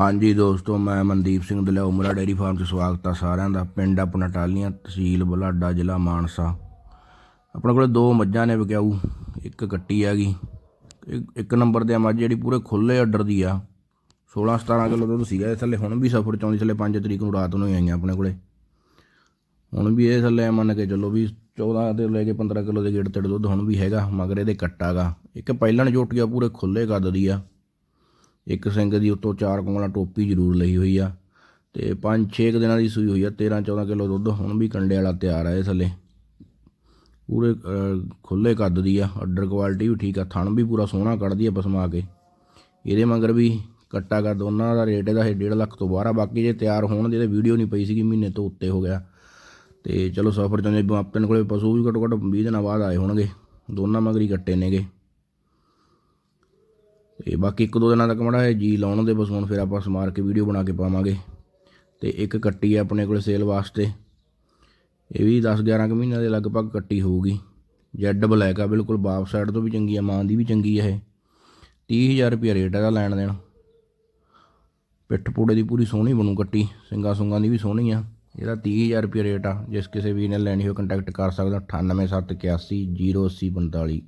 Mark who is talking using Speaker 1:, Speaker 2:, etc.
Speaker 1: ਹਾਂਜੀ ਦੋਸਤੋ, ਮੈਂ ਮਨਦੀਪ ਸਿੰਘ ਦਲਿਆ ਉਮਰਾ ਡੇਅਰੀ ਫਾਰਮ 'ਚ ਸਵਾਗਤ ਆ ਸਾਰਿਆਂ ਦਾ। ਪਿੰਡ ਆਪਣਾ ਟਾਲੀਆਂ ਤਹਿਸੀਲ ਬੁਲਾਡਾ, ਜ਼ਿਲ੍ਹਾ ਮਾਨਸਾ। ਆਪਣੇ ਕੋਲੇ ਦੋ ਮੱਝਾਂ ਨੇ ਵਿਕਾਊ, ਇੱਕ ਕੱਟੀ ਹੈਗੀ। ਇੱਕ- ਨੰਬਰ ਤੇ ਆ ਮੱਝ ਜਿਹੜੀ ਪੂਰੇ ਖੁੱਲੇ ਆਰਡਰ ਦੀ ਆ। 16 17 ਕਿਲੋ ਦੁੱਧ ਸੀਗਾ, ਇਹ ਥੱਲੇ ਹੁਣ ਵੀ ਸਫਰ ਚ ਆਉਂਦੀ, ਥੱਲੇ 5 ਤਰੀਕ ਨੂੰ ਰਾਤ ਨੂੰ ਹੀ ਆਈਆਂ ਆਪਣੇ ਕੋਲੇ। ਹੁਣ ਵੀ ਇਹ ਥੱਲੇ ਮੰਨ ਕੇ ਚੱਲੋ ਵੀ 14 ਤੇ ਲੈ ਕੇ 15 ਕਿਲੋ ਦੇ ਗੇੜ ਤੜ ਦੁੱਧ ਹੁਣ ਵੀ ਹੈਗਾ, ਮਗਰ ਇਹਦੇ ਕੱਟਾ ਗਾ ਇੱਕ ਪਹਿਲਣ ਜੋਟੀਆ ਪੂਰੇ ਖੁੱਲੇ ਕੱਦ ਦੀ ਆ। ਇੱਕ ਸਿੰਘ ਦੀ ਉੱਤੋਂ ਚਾਰ ਕੁੰਗਲਾਂ ਟੋਪੀ ਜ਼ਰੂਰ ਲਈ ਹੋਈ ਆ ਤੇ 5-6 ਦਿਨਾਂ ਦੀ ਸੂਈ ਹੋਈ ਆ 13-14 ਕਿਲੋ ਦੁੱਧ ਹੁਣ ਵੀ ਕੰਡੇ ਵਾਲਾ ਤਿਆਰ ਆ ਇਹ ਥੱਲੇ। ਪੂਰੇ ਖੁੱਲੇ ਕੱਦ ਦੀ ਆ ਆਰਡਰ ਕੁਆਲਿਟੀ ਵੀ ਠੀਕ ਆ, ਥਣ ਵੀ ਪੂਰਾ ਸੋਹਣਾ ਕੱਢਦੀ ਆ ਪਸਮਾ ਕੇ। ਇਹਦੇ ਮਗਰ ਵੀ ਕੱਟਾ ਕਰ ਦੋਨਾਂ ਦਾ ਰੇਟ ਇਹਦਾ 1.5 ਲੱਖ ਤੋਂ ਬਾਹਰ ਆ, ਬਾਕੀ ਜੇ ਤਿਆਰ ਹੋਣ ਦੀ ਤੇ ਵੀਡੀਓ ਨਹੀਂ ਪਈ ਸੀਗੀ, ਮਹੀਨੇ ਤੋਂ ਉੱਤੇ ਹੋ ਗਿਆ। ਤੇ ਚਲੋ ਸਫਰ ਚੋਂ ਆਪਣੇ ਕੋਲੇ ਪਸ਼ੂ ਵੀ ਘੱਟੋ ਘੱਟ 20 ਦਿਨਾਂ ਬਾਅਦ ਆਏ ਹੋਣਗੇ, ਦੋਨਾਂ ਮਗਰੀ ਕੱਟੇ ਨੇਗੇ। ਤੇ ਬਾਕੀ ਇੱਕ ਦੋ ਦਿਨਾਂ ਤੱਕ ਮੜਾ ਇਹ ਜੀ ਲਾਉਣ ਦੇ, ਬਸ ਹੁਣ ਫਿਰ ਆਪਾਂ ਸਮਾਰ ਕੇ ਵੀਡੀਓ ਬਣਾ ਕੇ ਪਾਵਾਂਗੇ। ਤੇ ਇੱਕ ਕੱਟੀ ਹੈ ਆਪਣੇ ਕੋਲ ਸੇਲ ਵਾਸਤੇ। ਇਹ ਵੀ 10 11 ਕੁ ਮਹੀਨਿਆਂ ਦੇ ਲਗਭਗ ਕੱਟੀ ਹੋਊਗੀ। ਜੈਡ ਬਲੈਕ ਆ, ਬਿਲਕੁਲ ਬਾਪ ਸਾਈਡ ਤੋਂ ਵੀ ਚੰਗੀ ਆ, ਮਾਂ ਦੀ ਵੀ ਚੰਗੀ ਆ ਇਹ। 30000 ਰੁਪਏ ਰੇਟ ਇਹਦਾ ਲੈਣ ਦੇਣ। ਪਿੱਠ ਪੂੜੇ ਦੀ ਪੂਰੀ ਸੋਹਣੀ ਬਣੂ ਕੱਟੀ ਸਿੰਗਾ ਸੁੰਗਾਂ ਦੀ ਵੀ ਸੋਹਣੀ ਆ। ਇਹਦਾ 30000 ਰੁਪਏ ਰੇਟ ਆ, ਜਿਸ ਕਿਸੇ ਵੀ ਨੇ ਲੈਣੀ ਹੋ ਕੰਟੈਕਟ ਕਰ ਸਕਦਾ 98781 08045